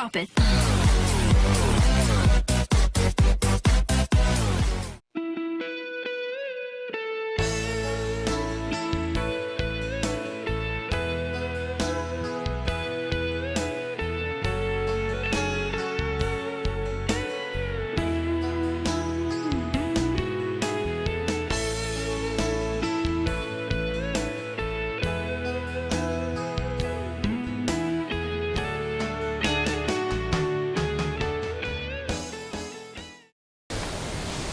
Drop it.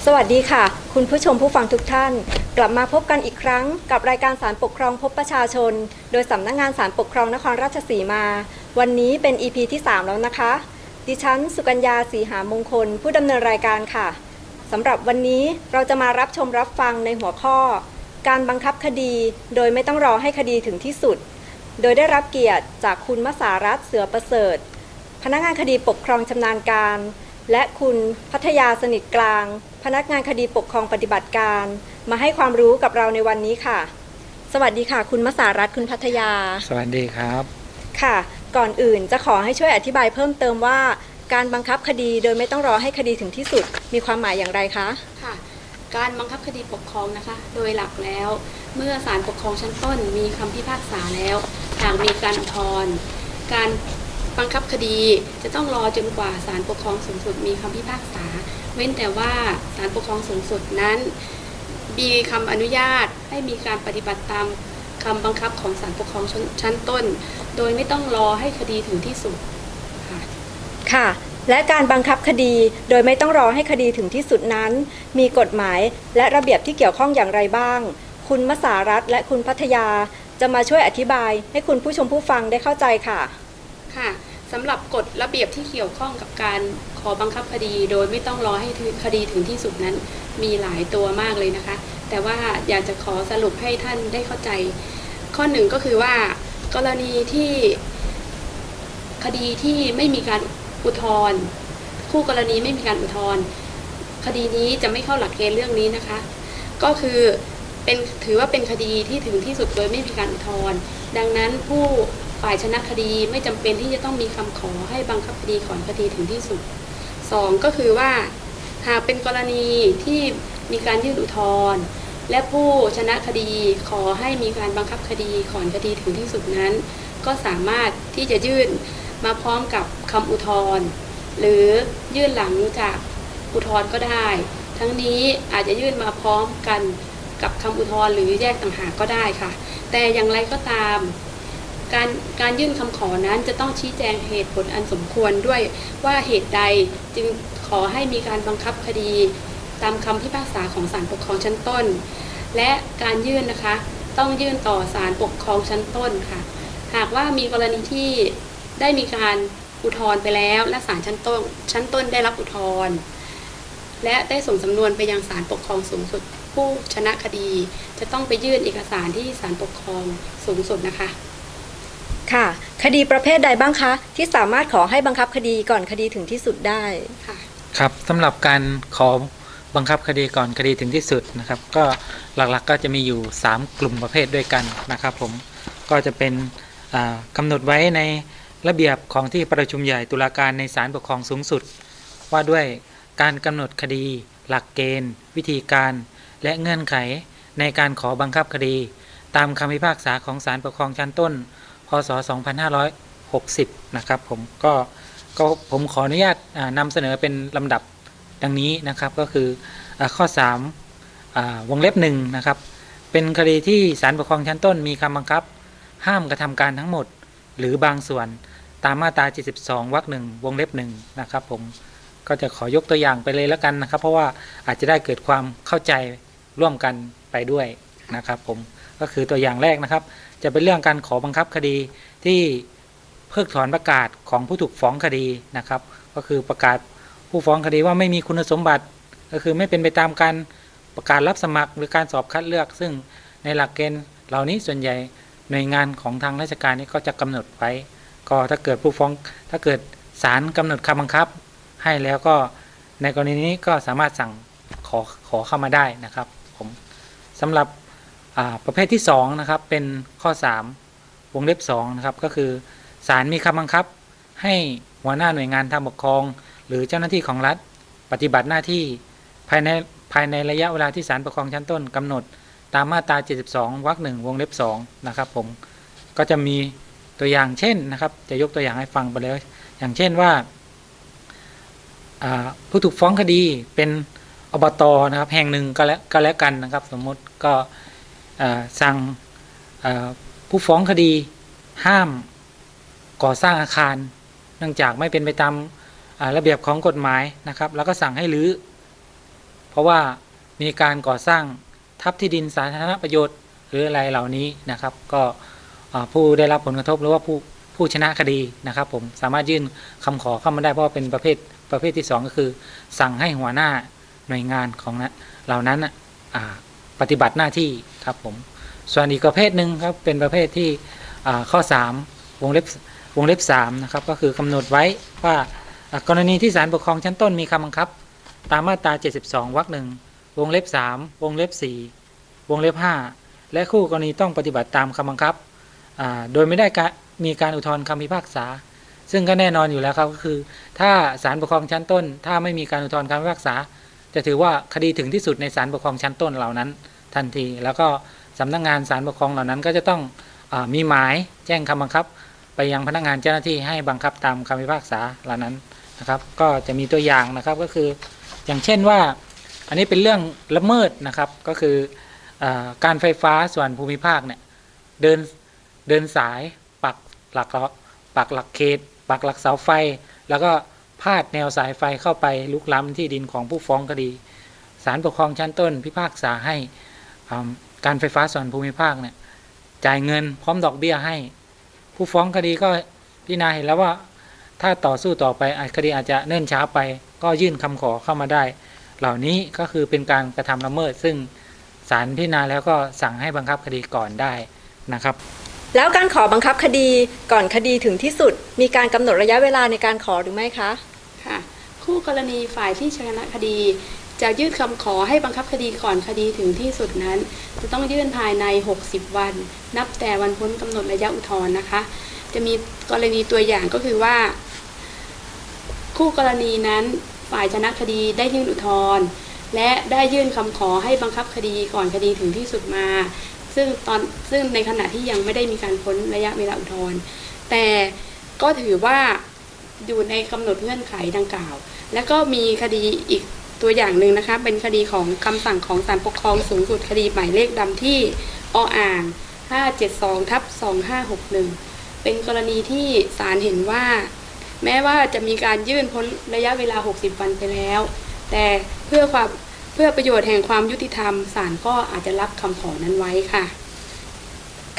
สวัสดีค่ะ คุณผู้ชมผู้ฟังทุกท่าน กลับมาพบกันอีกครั้ง กับรายการสารปกครองพบประชาชน โดยสำนักงานสารปกครองนครราชสีมา วันนี้เป็น EP ที่ 3 แล้วนะคะ ดิฉัน สุกัญญาสีหามงคล ผู้ดำเนินรายการค่ะสำหรับวันนี้เราจะมารับชมรับฟังในหัวข้อ การบังคับคดี โดยไม่ต้องรอให้คดีถึงที่สุด โดยได้รับเกียรติจากคุณมสารัตน์เสือประเสริฐ พนักงานคดีปกครองชำนาญการ และคุณพัทยาสนิทกลาง พนักงานคดีปกครองปฏิบัติการ มาให้ความรู้กับเราในวันนี้ค่ะ สวัสดีค่ะ คุณมสารัตน์คุณพัทยา สวัสดีครับ ค่ะ ก่อนอื่นจะขอให้ช่วยอธิบายเพิ่มเติมว่า การบังคับคดีโดยไม่ต้องรอให้คดีถึงที่สุด มีความหมายอย่างไรคะค่ะการบังคับคดีปกครองนะคะ โดยหลักแล้ว เมื่อศาลปกครองชั้นต้นมีคำพิพากษาแล้วหากมีการอุทธรณ์การ บังคับคดีจะต้องรอจนกว่าศาลปกครองสูงสุดมีคำพิพากษา เว้นแต่ว่าศาลปกครองสูงสุดนั้นมีคำอนุญาตให้มีการปฏิบัติตามคำบังคับของศาลปกครองชั้นชั้นต้น โดยไม่ต้องรอให้คดีถึงที่สุดค่ะค่ะและการบังคับคดีโดยไม่ต้องรอให้คดีถึงที่สุดนั้น มีกฎหมายและระเบียบที่เกี่ยวข้องอย่างไรบ้าง คุณมสารัตน์และคุณพัทยาจะมาช่วยอธิบายให้คุณผู้ชมผู้ฟังได้เข้าใจค่ะ ค่ะสำหรับกฎระเบียบที่เกี่ยวข้องกับการขอบังคับคดี โดยไม่ต้องรอให้คดีถึงที่สุดนั้น มีหลายตัวมากเลยนะคะ แต่ว่าอยากจะขอสรุปให้ท่านได้เข้าใจ ข้อหนึ่งก็คือว่ากรณีที่คดีที่ไม่มีการอุทธรณ์คู่กรณีไม่มีการอุทธรณ์คดีนี้จะไม่เข้าหลักเกณฑ์เรื่องนี้นะคะ ก็คือเป็นถือว่าเป็นคดีที่ถึงที่สุดโดยไม่มีการอุทธรณ์ดังนั้นผู้ ฝ่ายชนะคดีไม่จำเป็นที่จะต้องมีคำขอให้บังคับคดีก่อนคดีถึงที่สุดสองก็คือว่าหากเป็นกรณีที่มีการยื่นอุทธรณ์และผู้ชนะคดีขอให้มีการบังคับคดีก่อนคดีถึงที่สุดนั้น ก็สามารถที่จะยื่นมาพร้อมกับคำอุทธรณ์หรือยื่นหลังจากอุทธรณ์ก็ได้ ทั้งนี้อาจจะยื่นมาพร้อมกันกับคำอุทธรณ์หรือแยกต่างหากก็ได้ค่ะ แต่อย่างไรก็ตาม การการยื่นคำขอนั้นจะต้องชี้แจงเหตุผลอันสมควรด้วยว่าเหตุใดจึงขอให้มีการบังคับคดี ตามคำพิพากษาของศาลปกครองชั้นต้น และการยื่นนะคะต้องยื่นต่อศาลปกครองชั้นต้นค่ะ หากว่ามีกรณีที่ได้มีการอุทธรณ์ไปแล้วและศาลชั้นต้นชั้นต้นได้รับอุทธรณ์และได้ส่งสำนวนไปยังศาลปกครองสูงสุด ผู้ชนะคดี จะต้องไปยื่นเอกสารที่ศาลปกครองสูงสุดนะคะ ค่ะ คดีประเภทใดบ้างคะ ที่สามารถขอให้บังคับคดีก่อนคดีถึงที่สุดได้ค่ะ ครับสำหรับการขอบังคับคดีก่อนคดีถึงที่สุดนะครับ ก็หลักๆก็จะมีอยู่ 3 กลุ่มประเภทด้วยกันนะครับ ผมก็จะเป็นอ่ากำหนดไว้ในระเบียบของที่ประชุมใหญ่ตุลาการในศาลปกครองสูงสุด ว่าด้วยการกำหนดคดี หลักเกณฑ์ วิธีการ และเงื่อนไขในการขอบังคับคดี ตามคำพิพากษาของศาลปกครองชั้นต้น พศ 2560 นะครับผมก็ก็ผมขออนุญาตนำเสนอเป็นลำดับดังนี้นะครับก็คืออข้อ3อวงเล็บหนึ่งนะครับ เป็นคดีที่ศาลปกครองชั้นต้นมีคำบังคับ ห้ามกระทำการทั้งหมด หรือบางส่วนตามมาตรา 72 วรรคหนึ่งวงเล็บหนึ่งนะครับผมก็จะขอยกตัวอย่างไปเลยแล้วกันนะครับ เพราะว่าอาจจะได้เกิดความเข้าใจร่วมกันไปด้วยนะครับผมก็คือตัวอย่างแรกนะครับ จะเป็นเรื่องการขอบังคับคดีที่เพิกถอนประกาศของผู้ถูกฟ้องคดีนะครับ ก็คือประกาศผู้ฟ้องคดีว่าไม่มีคุณสมบัติ ก็คือไม่เป็นไปตามการประกาศรับสมัครหรือการสอบคัดเลือก ซึ่งในหลักเกณฑ์เหล่านี้ส่วนใหญ่หน่วยงานของทางราชการนี่ก็จะกำหนดไว้ ก็ถ้าเกิดผู้ฟ้องถ้าเกิดศาลกำหนดคำบังคับ ให้แล้วก็ในกรณีนี้ก็สามารถสั่งขอขอเข้ามาได้นะครับผมสำหรับ ประเภทที่2นะครับเป็นข้อ 3 วงเล็บ2นะครับก็คือศาลมีคำบังคับ ให้หัวหน้าหน่วยงานทางปกครอง หรือเจ้าหน้าที่ของรัฐ ปฏิบัติหน้าที่ภายในภายในระยะเวลาที่ศาลปกครองชั้นต้นกำหนด ตามมาตรา 72 วรรคหนึ่งวงเล็บ2นะครับผมก็จะมีตัวอย่างเช่นนะครับ จะยกตัวอย่างให้ฟังไปเลยอย่างเช่นว่าผู้ถูกฟ้องคดีเป็นอบตนะครับ แห่งหนึ่งก็แล้วก็แล้วกันนะครับ สมมติก็ สั่งผู้ฟ้องคดีห้ามก่อสร้างอาคาร เนื่องจากไม่เป็นไปตามระเบียบของกฎหมายนะครับ แล้วก็สั่งให้รื้อ เพราะว่ามีการก่อสร้างทับที่ดินสาธารณประโยชน์หรืออะไรเหล่านี้นะครับ ก็ผู้ได้รับผลกระทบหรือว่าผู้ผู้ชนะคดีนะครับผมสามารถยื่นคำขอเข้ามาได้เพราะเป็นประเภทประเภทที่สองก็คือ สั่งให้หัวหน้าหน่วยงานของนะเหล่านั้นน่ะอ่า ปฏิบัติหน้าที่ครับผม ส่วนอีกประเภทหนึ่งครับเป็นประเภทที่ข้อ 3 วงเล็บวงเล็บ3นะครับก็คือกำหนดไว้ว่ากรณีที่ศาลปกครองชั้นต้นมีคำบังคับ ตามมาตรา 72 วรรคหนึ่งวงเล็บ 3 วงเล็บ 4 วงเล็บ 5 และคู่กรณีต้องปฏิบัติตามคำบังคับ โดยไม่ได้มีการอุทธรณ์คำพิพากษา ซึ่งก็แน่นอนอยู่แล้วครับก็คือ ถ้าศาลปกครองชั้นต้น ถ้าไม่มีการอุทธรณ์คำพิพากษา จะถือว่าคดีถึงที่สุดในศาลปกครองชั้นต้นเหล่านั้นทันที แล้วก็สำนักงานศาลปกครองเหล่านั้น ก็จะต้องอมีหมายแจ้งคำบังคับ ไปยังพนักงานเจ้าหน้าที่ให้บังคับตามคำพิพากษาเหล่านั้นนะครับ ก็จะมีตัวอย่างนะครับก็คืออย่างเช่นว่าอันนี้เป็นเรื่องละเมิดนะครับก็คืออการไฟฟ้าส่วนภูมิภาคเนี่ยเดินเดินสายปักหลักปักหลักเขตปักหลักเสาไฟ แล้วก็ พาดแนวสายไฟเข้าไปลุกล้ำที่ดินของผู้ฟ้องคดีศาลปกครองชั้นต้นพิพากษาให้การไฟฟ้าส่วนภูมิภาคเนี่ยจ่ายเงินพร้อมดอกเบี้ยให้ ผู้ฟ้องคดีก็พิจารณาเห็นแล้วว่าถ้าต่อสู้ต่อไปคดีอาจจะเนิ่นช้าไป ก็ยื่นคำขอเข้ามาได้ เหล่านี้ก็คือเป็นการกระทำละเมิด ซึ่งศาลพิจารณาแล้วก็สั่งให้บังคับคดีก่อนได้นะครับ แล้วการขอบังคับคดีก่อนคดีถึงที่สุด มีการกำหนดระยะเวลาในการขอหรือไม่คะค่ะคู่กรณีฝ่ายที่ชนะคดี จะยื่นคำขอให้บังคับคดีก่อนคดีถึงที่สุดนั้น จะต้องยื่นภายใน 60 วัน นับแต่วันพ้นกำหนดระยะอุทธรณ์นะคะ จะมีกรณีตัวอย่างก็คือว่า คู่กรณีนั้นฝ่ายชนะคดีได้ยื่นอุทธรณ์และได้ยื่นคำขอให้บังคับคดีก่อนคดีถึงที่สุดมา ซึ่งตอนซึ่งในขณะที่ยังไม่ได้มีการพ้นระยะเวลาอุทธรณ์แต่ก็ถือว่าอยู่ในกำหนดเงื่อนไขดังกล่าว แล้วก็มีคดีอีกตัวอย่างหนึ่งนะคะ เป็นคดีของคำสั่งของศาลปกครองสูงสุดคดีหมายเลขดำที่ออ่าง 572ทับ2561 เป็นกรณีที่ศาลเห็นว่า แม้ว่าจะมีการยื่นพ้นระยะเวลา 60 วันไปแล้ว แต่เพื่อความ พื่อประโยชน์แห่งความยุติธรรมศาลก็อาจจะรับคำขอนั้นไว้ค่ะ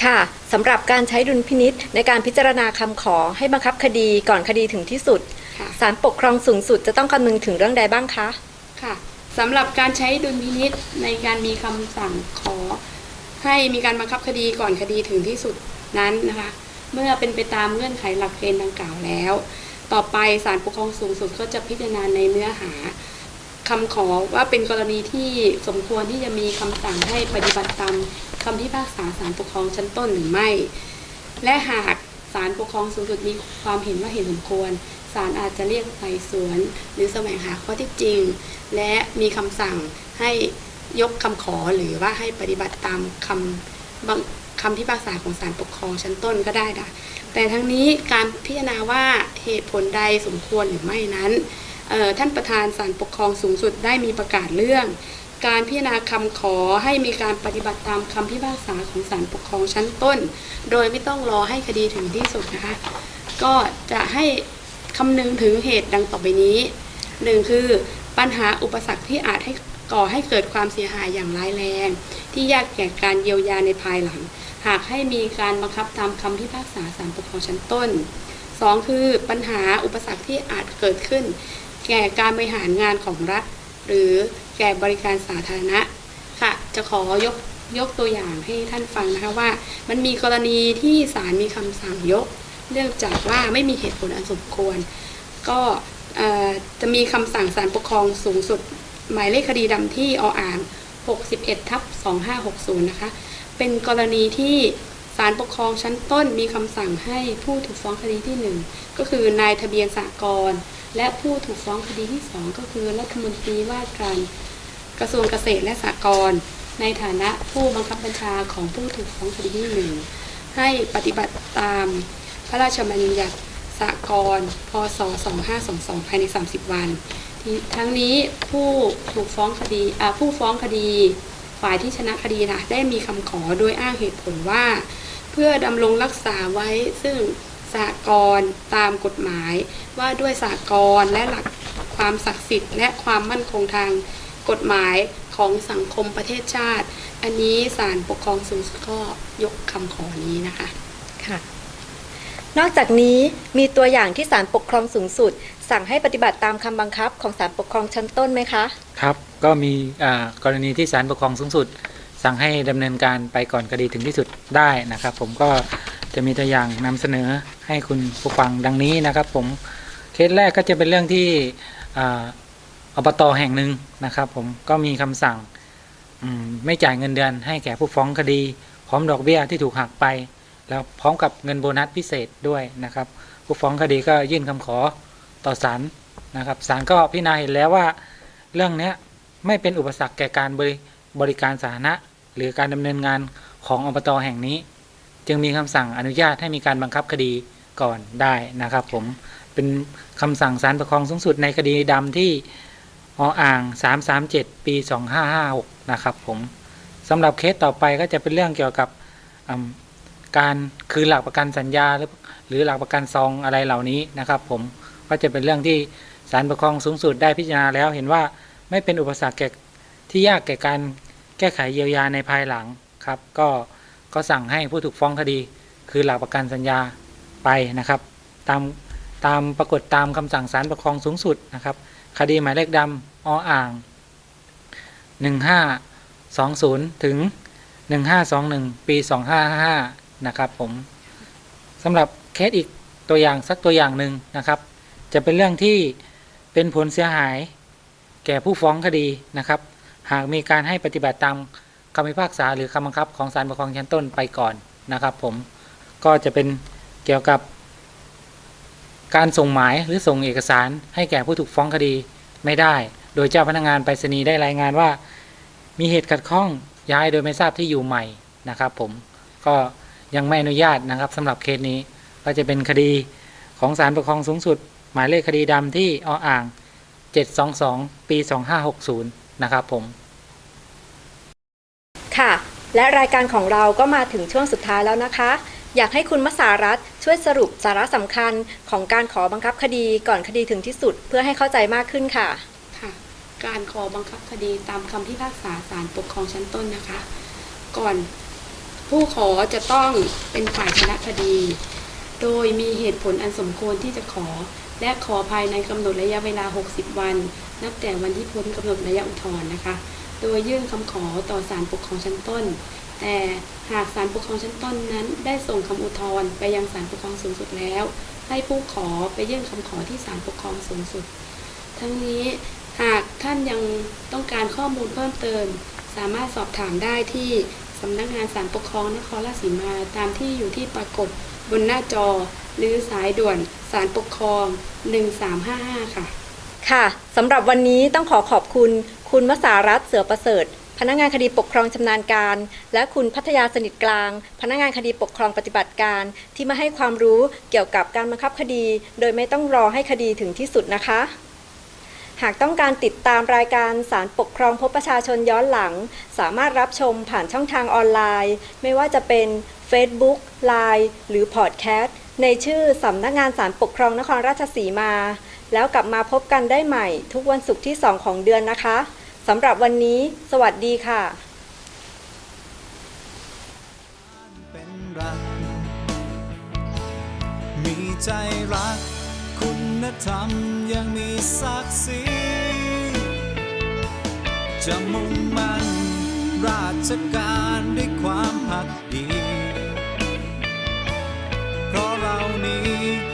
ค่ะสำหรับการใช้ดุลพินิษในการพิจารณาคำขอให้บังคับคดีก่อนคดีถึงที่สุดค่ะศาลปกครองสูงสุดจะต้องคำนึงถึงเรื่องใดบ้างคะค่ะสำหรับการใช้ดุลพินิษในการมีคำสั่งขอ ให้มีการบังคับคดีก่อนคดีถึงที่สุดนั้นนะคะ เมื่อเป็นไปตามเงื่อนไขหลักเกณฑ์ดังกล่าวแล้ว ต่อไปศาลปกครองสูงสุดก็จะพิจารณาในเนื้อหา คำขอว่าเป็นกรณีที่สมควรที่จะมีคำสั่งให้ปฏิบัติตามคำพิพากษาศาลปกครองชั้นต้นหรือไม่ และหากศาลปกครองสูงสุดมีความเห็นว่าเห็นสมควรศาลอาจจะเรียกไต่สวน หรือแสวงหาข้อเท็จจริง และมีคำสั่งให้ยกคำขอหรือว่าให้ปฏิบัติตามคำบังคำพิพากษาของศาลปกครองชั้นต้นก็ได้ค่ะแต่ทั้งนี้การพิจารณาว่าเหตุผลใดสมควรหรือไม่นั้น ท่านประธานศาลปกครองสูงสุดได้มีประกาศเรื่อง การพิจารณาคำขอให้มีการปฏิบัติตามคำพิพากษาของศาลปกครองชั้นต้น โดยไม่ต้องรอให้คดีถึงที่สุดนะคะ ก็จะให้คำนึงถึงเหตุดังต่อไปนี้หนึ่งคือปัญหาอุปสรรคที่อาจให้ก่อให้เกิดความเสียหายอย่างร้ายแรง ที่ยากแก่การเยียวยาในภายหลัง หากให้มีการบังคับตามคำพิพากษาศาลปกครองชั้นต้นสองคือปัญหาอุปสรรคที่อาจเกิดขึ้น แก่การบริหารงานของรัฐ หรือแก่บริการสาธารณะค่ะ จะขอยกยกตัวอย่างให้ท่านฟังนะคะว่า มันมีกรณีที่ศาลมีคำสั่งยก เนื่องจากว่าไม่มีเหตุผลอันสมควร ก็จะมีคำสั่งศาลปกครองสูงสุด หมายเลขคดีดำที่ออ่าง 61ทับ2560 นะคะ เป็นกรณีที่ ศาลปกครองชั้นต้นมีคำสั่งให้ผู้ถูกฟ้องคดีที่หนึ่งก็คือนายทะเบียนสากลและผู้ถูกฟ้องคดีที่สองก็คือรัฐมนตรีว่าการกระทรวงเกษตรและสหกรณ์ในฐานะผู้บังคับบัญชาของผู้ถูกฟ้องคดีที่หนึ่งให้ปฏิบัติตามพระราชบัญญัติสหกรณ์พศ 2522 ภายใน 30 วัน ทั้งนี้ผู้ถูกฟ้องคดีผู้ฟ้องคดีฝ่ายที่ชนะคดีนะได้มีคำขอโดยอ้างเหตุผลว่า พื่อดำรงรักษาไว้ซึ่งสากลตามกฎหมาย ว่าด้วยสากลและหลักความศักดิ์สิทธิ์ และความมั่นคงทางกฎหมายของสังคมประเทศชาติ อันนี้ศาลปกครองสูงสุดก็ยกคำขอนี้นะคะค่ะนอกจากนี้มีตัวอย่างที่ศาลปกครองสูงสุด สั่งให้ปฏิบัติตามคำบังคับของศาลปกครองชั้นต้นไหมคะ ครับ ก็มีอ่ากรณีที่ศาลปกครองสูงสุด สั่งให้ดำเนินการไปก่อนคดีถึงที่สุดได้นะครับ ผมก็จะมีตัวอย่างนำเสนอให้คุณผู้ฟังดังนี้นะครับ ผมเคสแรกก็จะเป็นเรื่องที่ออบตแห่งหนึ่งนะครับ ผมก็มีคำสั่งมไม่จ่ายเงินเดือน ให้แก่ผู้ฟ้องคดี พร้อมดอกเบี้ยที่ถูกหักไป แล้วพร้อมกับเงินโบนัสพิเศษด้วยนะครับ ผู้ฟ้องคดีก็ยื่นคำขอต่อศาลนะครับศาลก็พิจารณาเห็นแล้วว่า เรื่องนี้ไม่เป็นอุปสรรคแก่การบริ บริการสาธารณะ หรือการดำเนินงานของอบตแห่งนี้ จึงมีคำสั่งอนุญาตให้มีการบังคับคดีก่อนได้นะครับ ผมเป็นคำสั่งศาลปกครองสูงสุดในคดีดำที่ออ่าง 337 ปี 2556 นะครับผมสำหรับเคสต่อไปก็จะเป็นเรื่องเกี่ยวกับการคืนหลักประกันสัญญาหรือหรือหลักประกันซองอะไรเหล่านี้นะครับผมก็จะเป็นเรื่องที่ศาลปกครองสูงสุดได้พิจารณาแล้วเห็นว่าไม่เป็นอุปสรรคแก่ที่ยากแก่การ แก้ไขเยียวยาในภายหลังครับก็ก็สั่งให้ผู้ถูกฟ้องคดี คือหลักประกันสัญญาไปนะครับตามตามปรากฏตามคำสั่งศาลปกครองสูงสุดนะครับ คดีหมายเลขดำออ่าง 1520 ถึง 1521 ปี 2555 นะครับผมสำหรับเคสอีกตัวอย่างสักตัวอย่างหนึ่งนะครับ จะเป็นเรื่องที่เป็นผลเสียหายแก่ผู้ฟ้องคดีนะครับ หากมีการให้ปฏิบัติตามคำพิพากษาหรือคำบังคับของศาลปกครองชั้นต้นไปก่อนนะครับ ผมก็จะเป็นเกี่ยวกับการส่งหมายหรือส่งเอกสารให้แก่ผู้ถูกฟ้องคดีไม่ได้ โดยเจ้าพนักงานไปรษณีย์ได้รายงานว่า มีเหตุขัดข้องย้ายโดยไม่ทราบที่อยู่ใหม่นะครับ ผมก็ยังไม่อนุญาตนะครับสำหรับเคสนี้ก็จะเป็นคดีของศาลปกครองสูงสุด หมายเลขคดีดำที่ออ่าง 722 ปี 2560 นะครับผม ค่ะ และรายการของเราก็มาถึงช่วงสุดท้ายแล้วนะคะ อยากให้คุณมสารัตน์ช่วยสรุปสาระสำคัญของการขอบังคับคดีก่อนคดีถึงที่สุดเพื่อให้เข้าใจมากขึ้นค่ะ ค่ะ การขอบังคับคดีตามคำพิพากษาศาลปกครองชั้นต้นนะคะ ก่อนผู้ขอจะต้องเป็นฝ่ายชนะคดี โดยมีเหตุผลอันสมควรที่จะขอ และขอภายในกำหนดระยะเวลา 60 วัน นับแต่วันที่พ้นกำหนดระยะอุทธรณ์นะคะ โดยยื่นคำขอต่อศาลปกครองชั้นต้น แต่หากศาลปกครองชั้นต้นนั้น ได้ส่งคำอุทธรณ์ไปยังศาลปกครองสูงสุดแล้ว ให้ผู้ขอไปยื่นคำขอที่ศาลปกครองสูงสุด ทั้งนี้หากท่านยังต้องการข้อมูลเพิ่มเติม สามารถสอบถามได้ที่สำนักงานศาลปกครองนครราชสีมาตามที่อยู่ที่ปรากฏบนหน้าจอ หรือสายด่วนศาลปกครอง 1355 ค่ะ ค่ะสำหรับวันนี้ต้องขอขอบคุณคุณมสารัตน์เสือประเสริฐ พนักงานคดีปกครองชำนาญการ และคุณพัทยาสนิทกลาง พนักงานคดีปกครองปฏิบัติการ ที่มาให้ความรู้เกี่ยวกับการบังคับคดี โดยไม่ต้องรอให้คดีถึงที่สุดนะคะ หากต้องการติดตามรายการสารปกครองพบประชาชนย้อนหลัง สามารถรับชมผ่านช่องทางออนไลน์ ไม่ว่าจะเป็น Facebook Line หรือพอดแคสต์ในชื่อสำนักงานสารปกครองนครราชสีมา แล้วกลับมาพบกันได้ใหม่ ทุกวันศุกร์ที่ 2 ของเดือนนะคะสำหรับวันนี้ สวัสดีค่ะมีใจรัก คุณธรรมยังมีศักดิ์ศรีจะมุ่งมันราชการด้วยความหักดี เพราะเรานี้